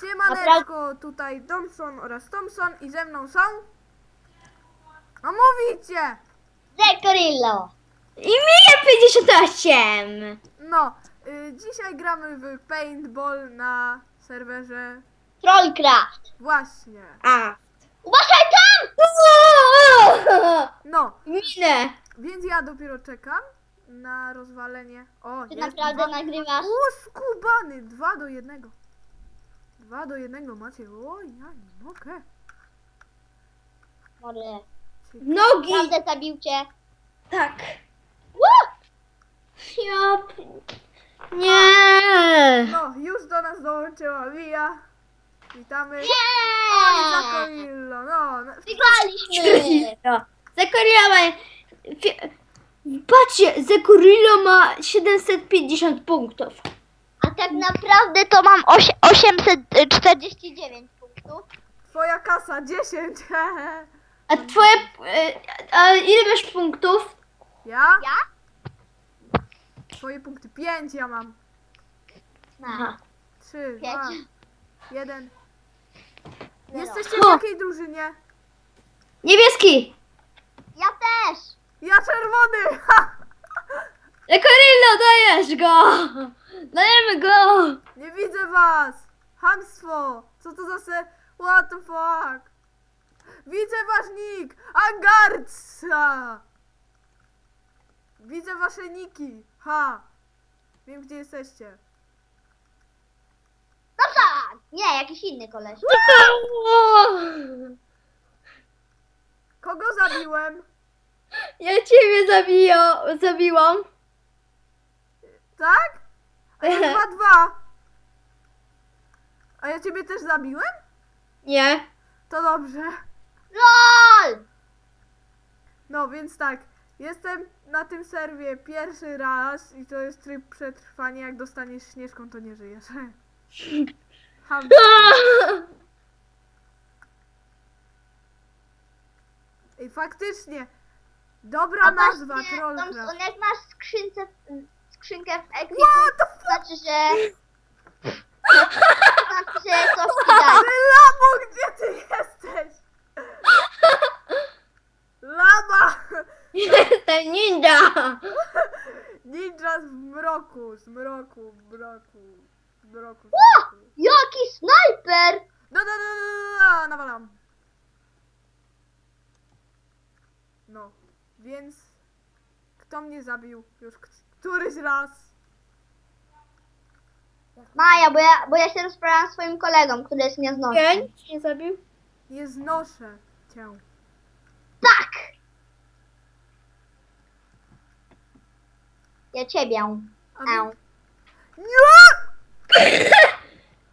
Siemaneczko, tutaj Thompson oraz Thompson i ze mną są... No mówicie! Zekorillo. I Mija 58! No, y, dzisiaj gramy w paintball na serwerze... Trollcraft. Właśnie. A. Uważaj tam! No, Minę! więc ja dopiero czekam na rozwalenie... O, Ty jest naprawdę dwa... nagrywasz? O, skubany! Dwa do jednego. Dwa do jednego macie. O, ja nie mogę. Może. Nogi! Naprawdę zabił cię? Tak. Ja... p- Nie! No, już do nas dołączyła Mia. Witamy. O, i Nie! Zakorillo, no. no. Wygraliśmy! Zekurillo ma... fi- Patrzcie, Zekurillo ma 750 punktów. Tak naprawdę to mam osie- 849 punktów. Twoja kasa 10. A twoje... e, A ile masz punktów? Ja? Ja? Twoje punkty 5 ja mam. Aha. 3, Pięć. 2, 1. Zero. Jesteście w O. jakiej drużynie? Niebieski! Ja też! Ja czerwony! Ha! Zekurillo, dajesz go! Dajemy go! Nie widzę was! Hamstwo! Co to za se... What the fuck? Widzę wasz nick! Angarca! Widzę wasze niki! Ha! Wiem gdzie jesteście. Dobrze! Nie, jakiś inny koleś. Kogo zabiłem? Ja ciebie zabiję, zabiłam. Tak? A ja dwa. A ja ciebie też zabiłem? Nie. To dobrze. LOL! No więc tak, jestem na tym serwie pierwszy raz i to jest tryb przetrwania. Jak dostaniesz śnieżką, to nie żyjesz. Ham. I faktycznie, dobra A nazwa, właśnie, Trollcraft. Thompson, jak masz skrzynce, skrzynkę w ekwipunku, What the to znaczy, że... Znaczy, że coś ci daj. Ty lamo, gdzie ty jesteś? Lama! Jestem ninja! Ninja z mroku, z mroku, mroku, mroku. O! mroku. Jaki snajper! No, no, no, no, no, no, nawalam. No, więc kto mnie zabił już któryś raz? Maja, bo ja, bo ja się rozprawiam z swoim kolegą, który jest nieznośny. Nie, nic nie zabił. Nie znoszę cię. Tak! Ja ciebie. A. Eł. Nie!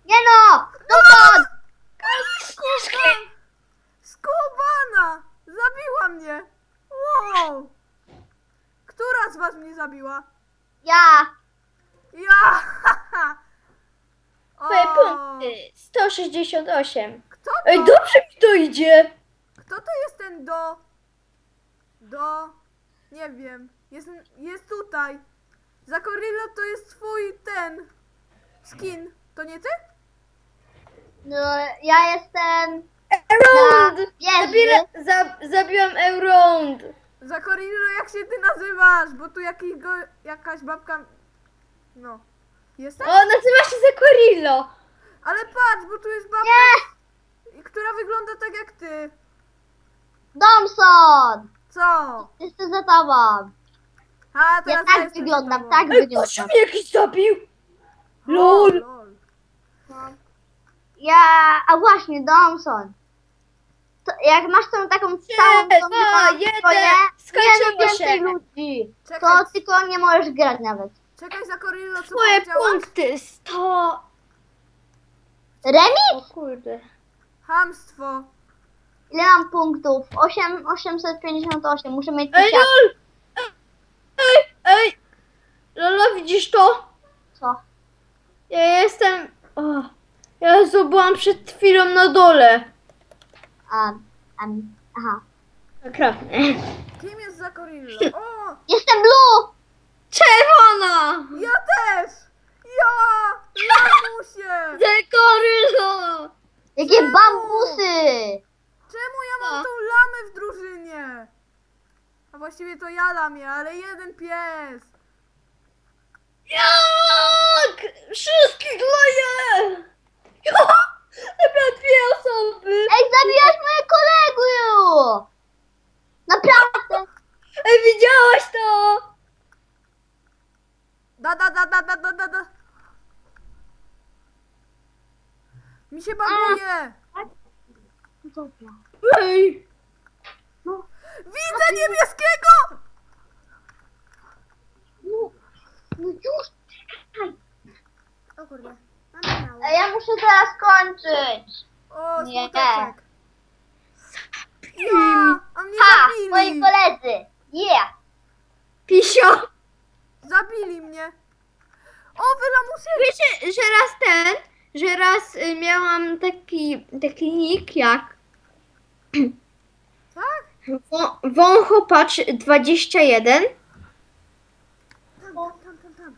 Nie no! Dokąd? Skuban! Skubana! Zabiła mnie! Wow! Która z was mnie zabiła? Ja! Ja! Twoje O, punkty. 168. Kto to? Ej, dobrze mi to idzie. Kto to jest ten do... Do... Nie wiem. Jest, jest tutaj. Zakorillo to jest twój ten... Skin. To nie ty? No, ja jestem Around! wieży. Zabiera, za, zabiłam Around. Zakorillo, jak się ty nazywasz? Bo tu jakiś go, jakaś babka... No. Jesteś? O, nazywa się Zekorillo. Ale patrz, bo tu jest babka, Nie! która wygląda tak jak ty. Domson! Co? Jestem za tobą. A, Ja teraz tak jestem wyglądam, z tobą. tak Ej, patrz, wyglądam. mnie jakiś zabił. O, LOL. lol. Ja, a właśnie, Domson. To, jak masz tą taką całą dwa, tą jeden, swoje, nie skończyło no więcej się. ludzi. Czekaj, To tylko nie możesz grać nawet. czekaj Zakorillo, co Twoje powiedziałaś? punkty 100. Remis? O kurde. Hamstwo. Ile mam punktów? 8, 858. Muszę mieć Ej, tysiąc. lol! Ej, ej! Lola, widzisz to? Co? Ja jestem... O, Jezu, byłam przed chwilą na dole. Um, um, aha. Okropnie. Kim jest Zakorillo? O, Jestem Blue! Czerwona! ja też! Ja! Lamusie! Dekoryzo! Jakie bambusy! Czemu ja mam tą lamę w drużynie? A właściwie to ja lamię, ale jeden pies. Jak? Wszystkich leję! Dobra, dwie osoby! Ej, zabiłaś moje kolegę! Naprawdę! Ej, widziałaś to? Da, da, da, da, da, da, da, da. Mi się baguje. Dobra. Ej! No, Widzę niebieskiego! no, no już! O kurde. Ej, ja muszę teraz kończyć! O, Nie. smuteczek. Ja, a mnie Ha! Moi zabili. koledzy! Yeah! Pisio! Zabili mnie. O, wylamusy. Wiecie, że raz ten, że raz y, miałam taki, taki nick jak Tak? Wą- Wąchopacz 21 Tam, tam, tam, tam, tam.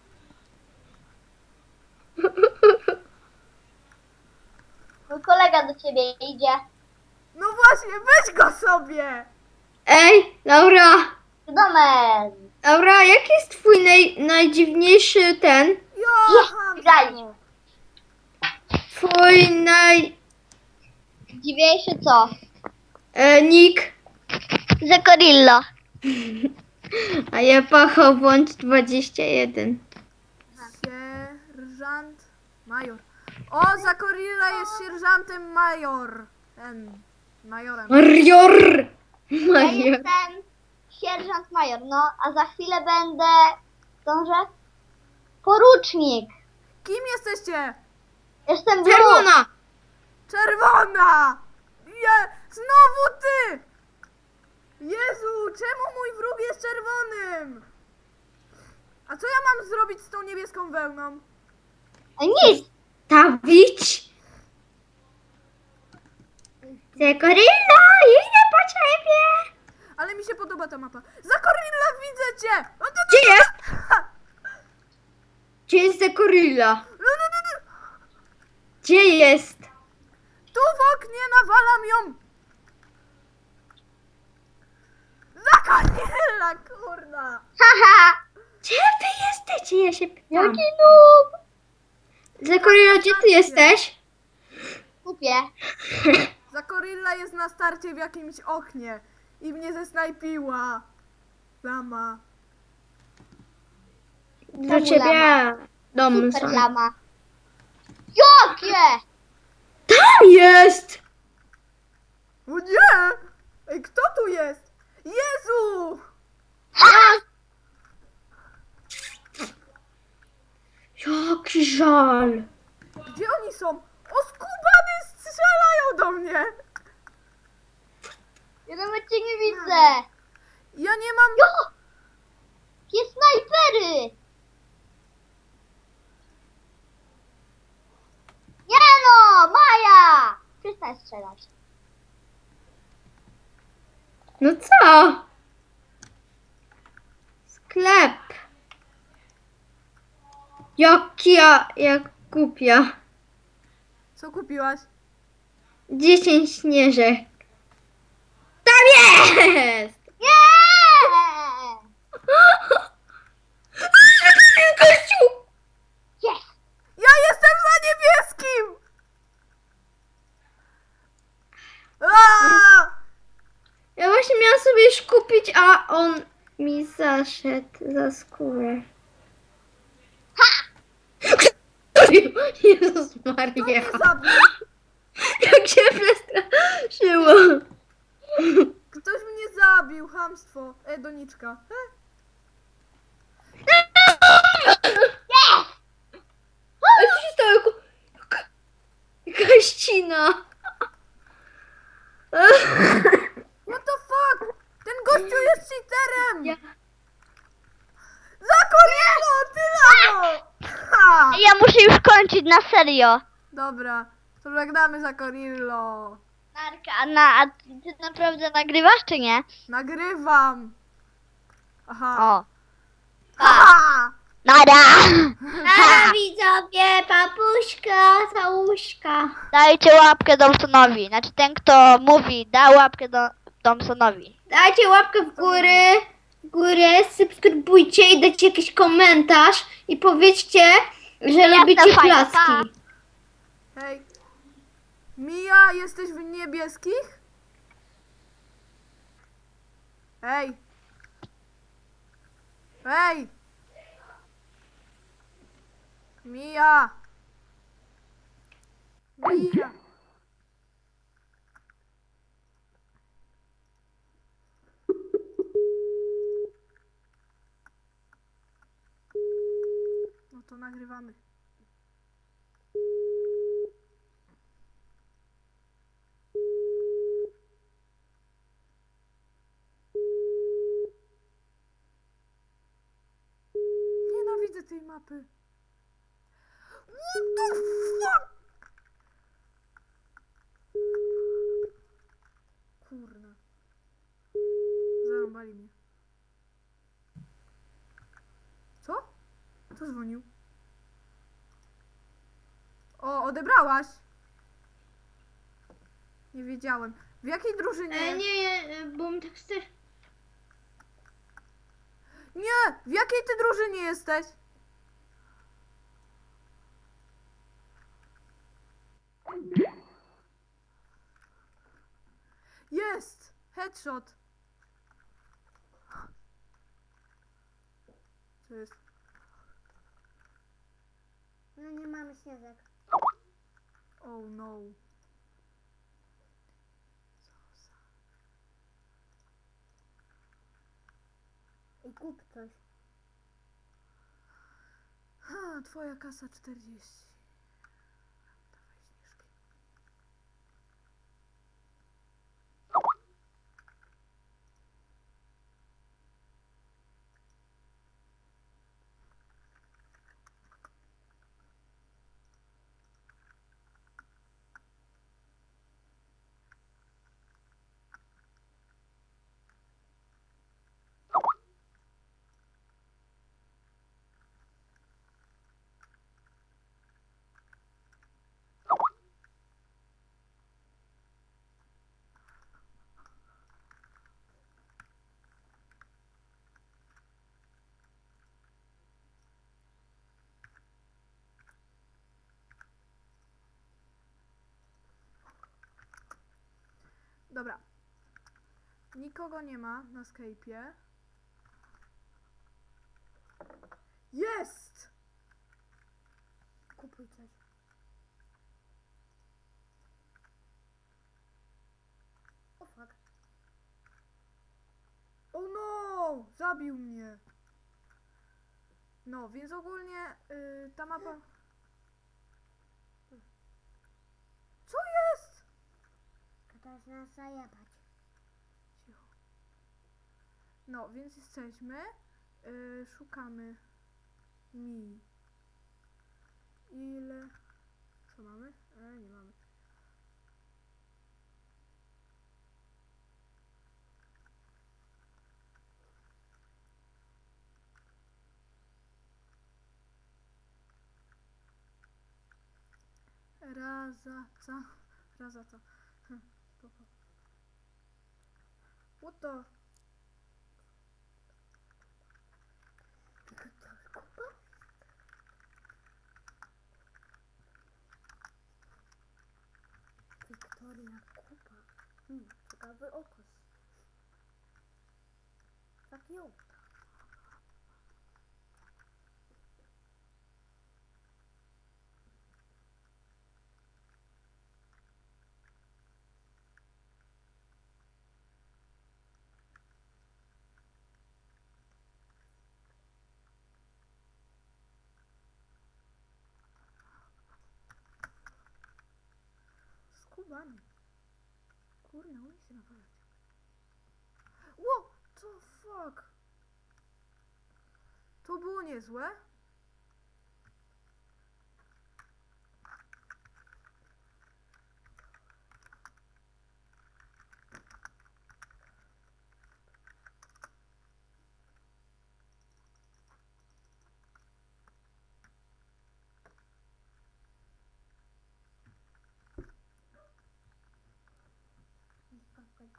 Mój kolega do ciebie idzie. No właśnie, weź go sobie. Ej, Laura, Domen! Laura, jaki jest twój naj, najdziwniejszy ten? Johan. Wygraliśmy. Twój naj... Dziwiejszy co? E, nick? Zekorillo. A ja pachowąć 21 Sierżant major. O, Zakorilla jest sierżantem major. Ten, majorem. Major! Ja jestem sierżant major, no, a za chwilę będę... Dążę? Porucznik. Kim jesteście? Jestem wróg. Czerwona! Czerwona! Je, znowu ty! Jezu, czemu mój wróg jest czerwonym? A co ja mam zrobić z tą niebieską wełną? A nic. Stawić! Zekorilla, idę po ciebie! Ale mi się podoba ta mapa. Zakorilla, widzę cię! O, tu, tu, Gdzie jest? Ha! Gdzie jest Zekorilla? No, no, no, no. Gdzie jest? Tu w oknie nawalam ją! Zakorilla, kurna! Haha. Gdzie wy jesteście? Ja się pytam. Jaki noob. Zekorilla, gdzie ty jesteś? Kupię. Zakorilla jest na starcie w jakimś oknie i mnie zesnajpiła. Lama. Do ciebie. Dom Super są. lama. Jakie? Tam jest! O nie! Ej, kto tu jest? Jezu! Jaki żal. Gdzie oni są? O, skubany strzelają do mnie! Ja nawet cię nie widzę. Ja nie mam... Jo! Jest snajpery. Nie no, Maja! Przestań strzelać. No co? Sklep. Jaki ja, jak głupia. Co kupiłaś? 10 śnieżek. Tam jest! Nie! Kościół! Jest! Ja jestem za niebieskim! Ja właśnie miałam sobie już kupić, a on mi zaszedł za skórę. Ha! Jezus Maria. mnie zabił? Jak się przestraszyło. Ktoś mnie zabił, hamstwo. E, doniczka. E? A co się stało? Jaka ścina. What the fuck? Ten gościu jest cheaterem! Ja- Zakorilo, ty lamo! Ha! Ja muszę już kończyć, na serio. Dobra, to żegnamy Zakorillo. Marka, a, na, a ty naprawdę nagrywasz, czy nie? Nagrywam. Aha. O. Ha! Nada! A widzowie, papuśka, całuszka. Dajcie łapkę Thompsonowi. Znaczy ten, kto mówi, da łapkę do Thompsonowi. Dajcie łapkę w górę, w górę, subskrybujcie i dajcie jakiś komentarz i powiedzcie, że lubicie fajne, pa. placki. Hej. Mija, jesteś w niebieskich? Ej. Ej. Mija. Mija. To nagrywamy. Nienawidzę tej mapy. What the fuck? Kurna. Zarąbali mnie. Co? Kto dzwonił? O, odebrałaś? Nie wiedziałem. W jakiej drużynie? E, nie, bo mi tak chce... Nie! W jakiej ty drużynie jesteś? Jest! Headshot! Co jest? No nie mamy śnieżek. Oh no. I kup coś. Ha, twoja kasa 40. Dobra. Nikogo nie ma na Skype'ie. Jest! Kupuj coś. O fuck. Oh no! Zabił mnie! No, więc ogólnie y, ta mapa... Co jest? Kataś nas zajebać. Cicho. No, więc jesteśmy. Y, szukamy mi. Ile... Co mamy? E, nie mamy. Razaca. Razaca. Hm. What the... Wiktoria Kupa. Hmm, ciekawy okos. Tak ją. Skubany. Kurna, umie się nawalać. What the fuck? To było niezłe.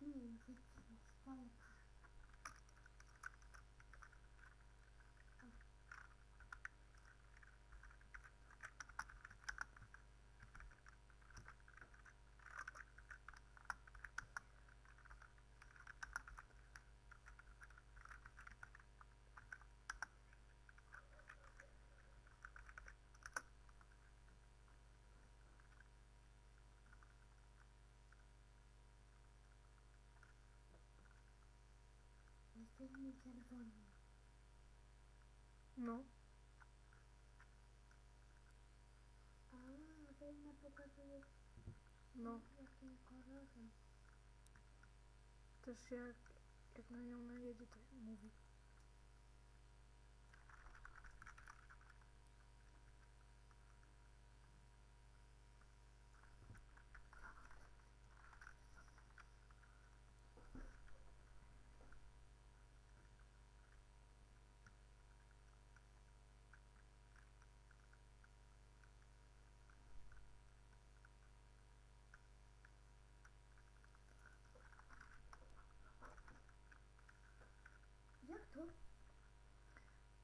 ну, может, Возьми. Ну? А ви не показує. Ну. Який коротко. Це ж я, як на нем наїдете мувить.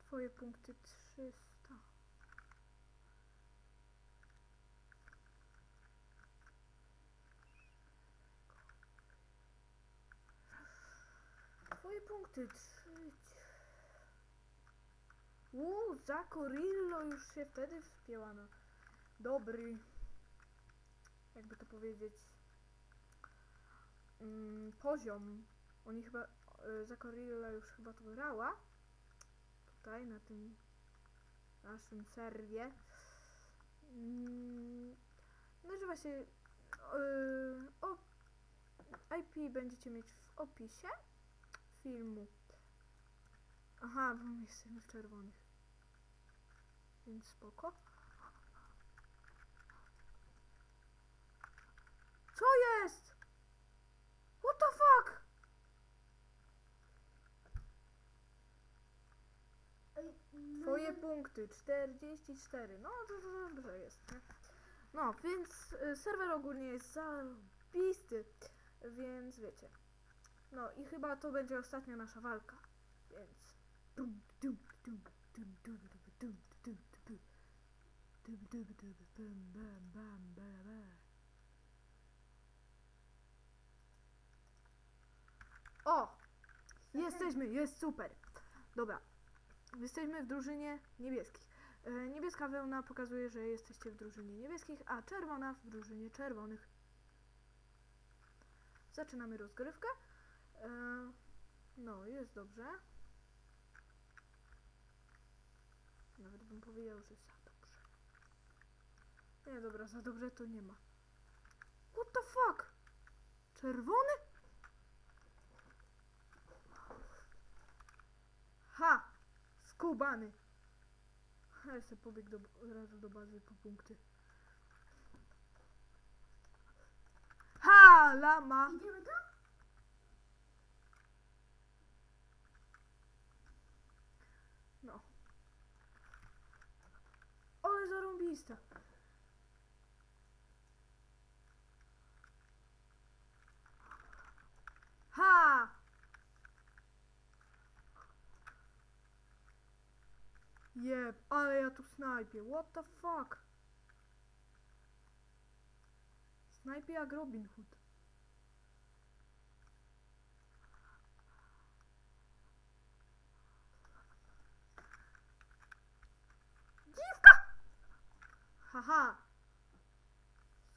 Twoje punkty 300. Twoje punkty 3. Uuu, za Corillo już się wtedy wpięła na dobry, jakby to powiedzieć, mm, poziom. Oni chyba, y, za Corillo już chyba to grała tutaj na tym naszym serwie. Mm, Nazywa się yy, o, IP będziecie mieć w opisie filmu. Aha, bo my jesteśmy w czerwonych. Więc spoko. Co jest? moje punkty 44. No to dobrze jest. Nie? No, więc serwer ogólnie jest zajebisty, więc wiecie. No i chyba to będzie ostatnia nasza walka. Więc. O! Jesteśmy, jest super. Dobra, Jesteśmy w drużynie niebieskich. E, niebieska wełna pokazuje, że jesteście w drużynie niebieskich, a czerwona w drużynie czerwonych. Zaczynamy rozgrywkę. E, no, jest dobrze. Nawet bym powiedział, że za dobrze. Nie, dobra, za dobrze to nie ma. What the fuck? Czerwony? Ha! Skubany! Ale se pobiegł do, od razu do bazy po punkty. Ha! Lama! Idziemy tam? No. Ale zarąbista. Ha! Jeb, ale ja tu snajpię. What the fuck? Snajpię jak Robin Hood. Dziwka! Haha.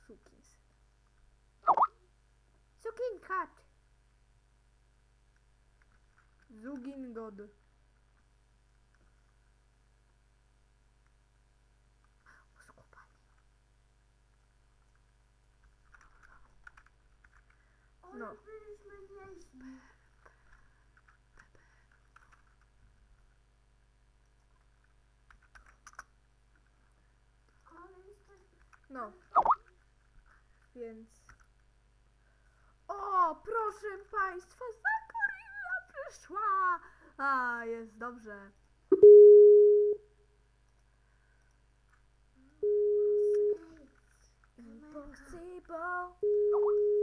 Sukins. Sukin kat. Zugin god. No. No. Więc. O, proszę Państwa, Zakorilla przyszła! A, jest dobrze. Impossible.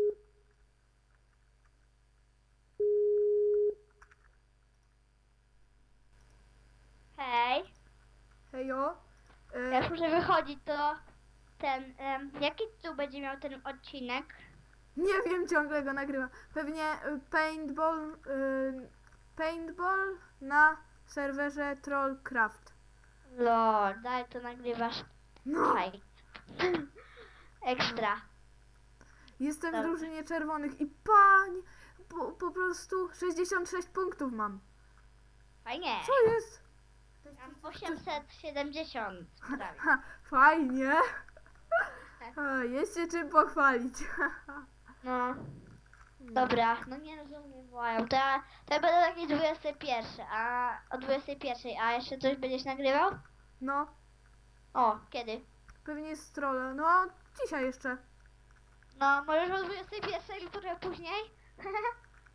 Hej. Hejo. E, ja już muszę wychodzić, to ten... jaki tu będzie miał ten odcinek? nie wiem, ciągle go nagrywam. Pewnie e, paintball, e, paintball na serwerze Trollcraft. Lol, dalej to nagrywasz. No, Ekstra. jestem w drużynie czerwonych i pań, po, po prostu 66 punktów mam. Fajnie. Co jest? Mam 870 prawie. Ha, fajnie. A, jest się czym pochwalić. No. Dobra, no nie rozumiem, wołają. To ja, to ja będę taki 21, a o 21, a jeszcze coś będziesz nagrywał? No, O, kiedy? pewnie z trolla. No, dzisiaj jeszcze. No, możesz o 21 lub trochę później?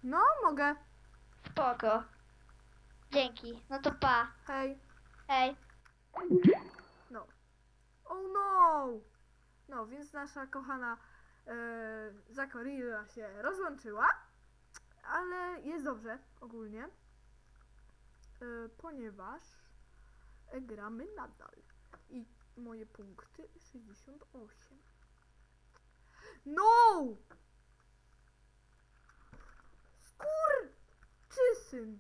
No, mogę. Spoko. Dzięki. No to pa. Hej. Hej. No. Oh no! No, więc nasza kochana e, Zakorilla się rozłączyła, ale jest dobrze ogólnie, e, ponieważ gramy nadal. I moje punkty 68. No! Skur! Czy syn?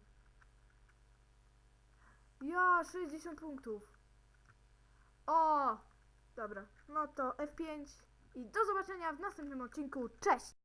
Ja, 60 punktów. O! Dobra, no to F5 i do zobaczenia w następnym odcinku. Cześć!